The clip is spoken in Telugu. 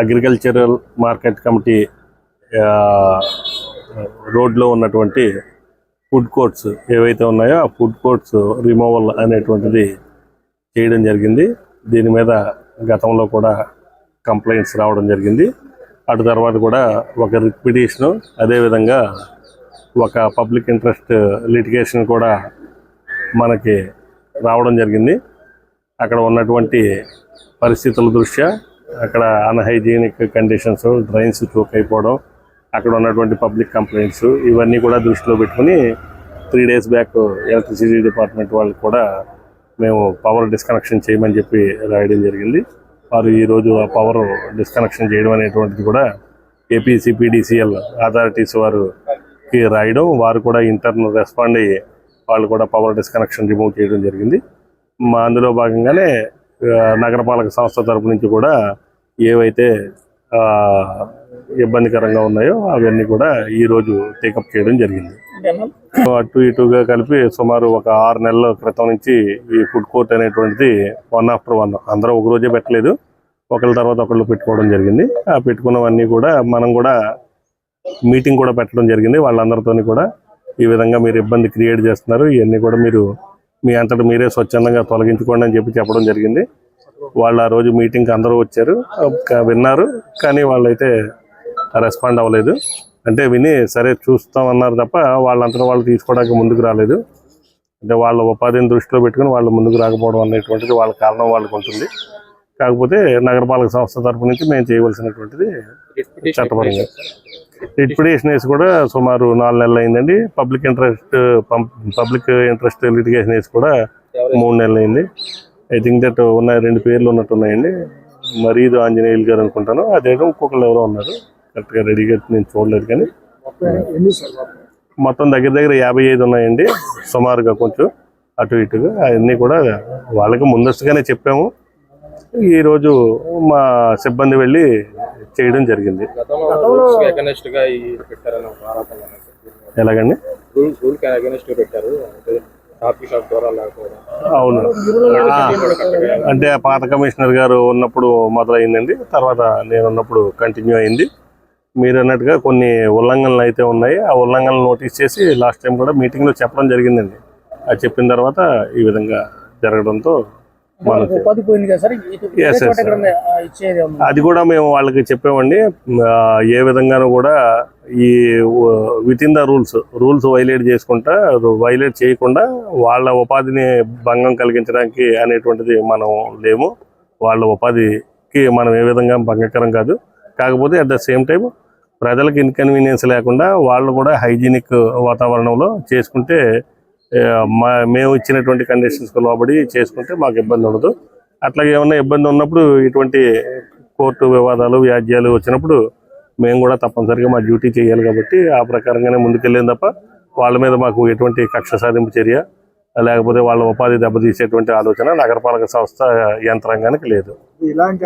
అగ్రికల్చరల్ మార్కెట్ కమిటీ రోడ్లో ఉన్నటువంటి ఫుడ్ కోర్ట్స్ ఏవైతే ఉన్నాయో ఆ ఫుడ్ కోర్ట్స్ రిమూవల్ అనేటువంటిది చేయడం జరిగింది. దీని మీద గతంలో కూడా కంప్లైంట్స్ రావడం జరిగింది. అటు తర్వాత కూడా ఒక రిపిటేషను అదేవిధంగా ఒక పబ్లిక్ ఇంట్రెస్ట్ లిటిగేషన్ కూడా మనకి రావడం జరిగింది. అక్కడ ఉన్నటువంటి పరిస్థితుల దృష్ట్యా అక్కడ అన్హైజీనిక్ కండిషన్స్ డ్రైన్స్ చోక్ అయిపోవడం అక్కడ ఉన్నటువంటి పబ్లిక్ కంప్లైంట్స్ ఇవన్నీ కూడా దృష్టిలో పెట్టుకుని three days back electricity department వాళ్ళకి కూడా మేము పవర్ డిస్కనెక్షన్ చేయమని చెప్పి రాయడం జరిగింది. వారు ఈరోజు ఆ పవర్ డిస్కనెక్షన్ చేయడం అనేటువంటిది కూడా ఏపీసీపీడీసీఎల్ అథారిటీస్ వారికి రాయడం. వారు కూడా ఇంటర్నల్ రెస్పాండ్ అయ్యి వాళ్ళు కూడా పవర్ డిస్కనెక్షన్ రిమూవ్ చేయడం జరిగింది. మా అందులో భాగంగానే నగరపాలక సంస్థ తరపు నుంచి కూడా ఏవైతే ఇబ్బందికరంగా ఉన్నాయో అవన్నీ కూడా ఈరోజు టేకప్ చేయడం జరిగింది. అటు ఇటుగా కలిపి సుమారు ఒక ఆరు నెలల క్రితం నుంచి ఈ ఫుడ్ కోర్ట్ అనేటువంటిది వన్ ఆఫ్టర్ వన్. అందరూ ఒక రోజే పెట్టలేదు. ఒకళ్ళ తర్వాత ఒకళ్ళు పెట్టుకోవడం జరిగింది. ఆ పెట్టుకున్నవన్నీ కూడా మనం కూడా మీటింగ్ కూడా పెట్టడం జరిగింది. వాళ్ళందరితోని కూడా ఈ విధంగా మీరు ఇబ్బంది క్రియేట్ చేస్తున్నారు. ఇవన్నీ కూడా మీరు మీ అంతటా మీరే స్వచ్ఛందంగా తొలగించుకోండి అని చెప్పి చెప్పడం జరిగింది. వాళ్ళు ఆ రోజు మీటింగ్కి అందరూ వచ్చారు. విన్నారు. కానీ వాళ్ళైతే రెస్పాండ్ అవ్వలేదు. అంటే విని సరే చూస్తామన్నారు తప్ప వాళ్ళంతటా వాళ్ళు తీసుకోవడానికి ముందుకు రాలేదు. అంటే వాళ్ళ ఉపాధిని దృష్టిలో పెట్టుకుని వాళ్ళు ముందుకు రాకపోవడం అనేటువంటిది వాళ్ళ కారణం వాళ్ళకి ఉంటుంది. కాకపోతే నగరపాలక సంస్థ తరపు నుంచి మేము చేయవలసినటువంటిది చట్టపరంగా. రిపిటేషన్ వేసి కూడా సుమారు నాలుగు నెలలు అయిందండి public interest public interest litigation వేసి కూడా మూడు నెలలు అయింది ఐ థింక్ దట్ ఉన్నాయి రెండు పేర్లు ఉన్నట్టు ఉన్నాయండి మరీదు ఆంజనేయులు గారు అనుకుంటాను అదేదో ఇంకొకళ్ళు ఎవరో ఉన్నారు కరెక్ట్గా రెడీగా నేను చూడలేదు కానీ మొత్తం దగ్గర దగ్గర యాభై ఐదు ఉన్నాయండి సుమారుగా కొంచెం అటు ఇటుగా అవన్నీ కూడా వాళ్ళకి ముందస్తుగానే చెప్పాము ఈరోజు మా సిబ్బంది వెళ్ళి చేయడం జరిగింది. ఎలాగండి? అవును. అంటే ఆ పాత కమిషనర్ గారు ఉన్నప్పుడు మొదలైందండి. తర్వాత నేను ఉన్నప్పుడు కంటిన్యూ అయింది. మీరు అన్నట్టుగా కొన్ని ఉల్లంఘనలు అయితే ఉన్నాయి. ఆ ఉల్లంఘనలు నోటీస్ చేసి లాస్ట్ టైం కూడా మీటింగ్లో చెప్పడం జరిగిందండి. అది చెప్పిన తర్వాత ఈ విధంగా జరగడంతో అది కూడా మేము వాళ్ళకి చెప్పామండి ఏ విధంగానూ కూడా ఈ within the rules rules violate చేసుకుంటా వైలేట్ చేయకుండా వాళ్ళ ఉపాధిని భంగం కలిగించడానికి అనేటువంటిది మనం లేము. వాళ్ళ ఉపాధికి మనం ఏ విధంగా భంగకరం కాదు. కాకపోతే అట్ ద సేమ్ టైం ప్రజలకు ఇన్కన్వీనియన్స్ లేకుండా వాళ్ళు కూడా హైజీనిక్ వాతావరణంలో చేసుకుంటే మేము ఇచ్చినటువంటి కండిషన్స్కి లోబడి చేసుకుంటే మాకు ఇబ్బంది ఉండదు. అట్లాగే ఏమన్నా ఇబ్బంది ఉన్నప్పుడు ఇటువంటి కోర్టు వివాదాలు వ్యాజ్యాలు వచ్చినప్పుడు మేము కూడా తప్పనిసరిగా మా డ్యూటీ చేయాలి కాబట్టి ఆ ప్రకారంగానే ముందుకెళ్ళేది తప్ప వాళ్ళ మీద మాకు ఎటువంటి కక్ష సాధింపు చర్య లేకపోతే వాళ్ళ ఉపాధి దెబ్బతీసేటువంటి ఆలోచన నగరపాలక సంస్థ యంత్రాంగానికి లేదు. ఇలాంటి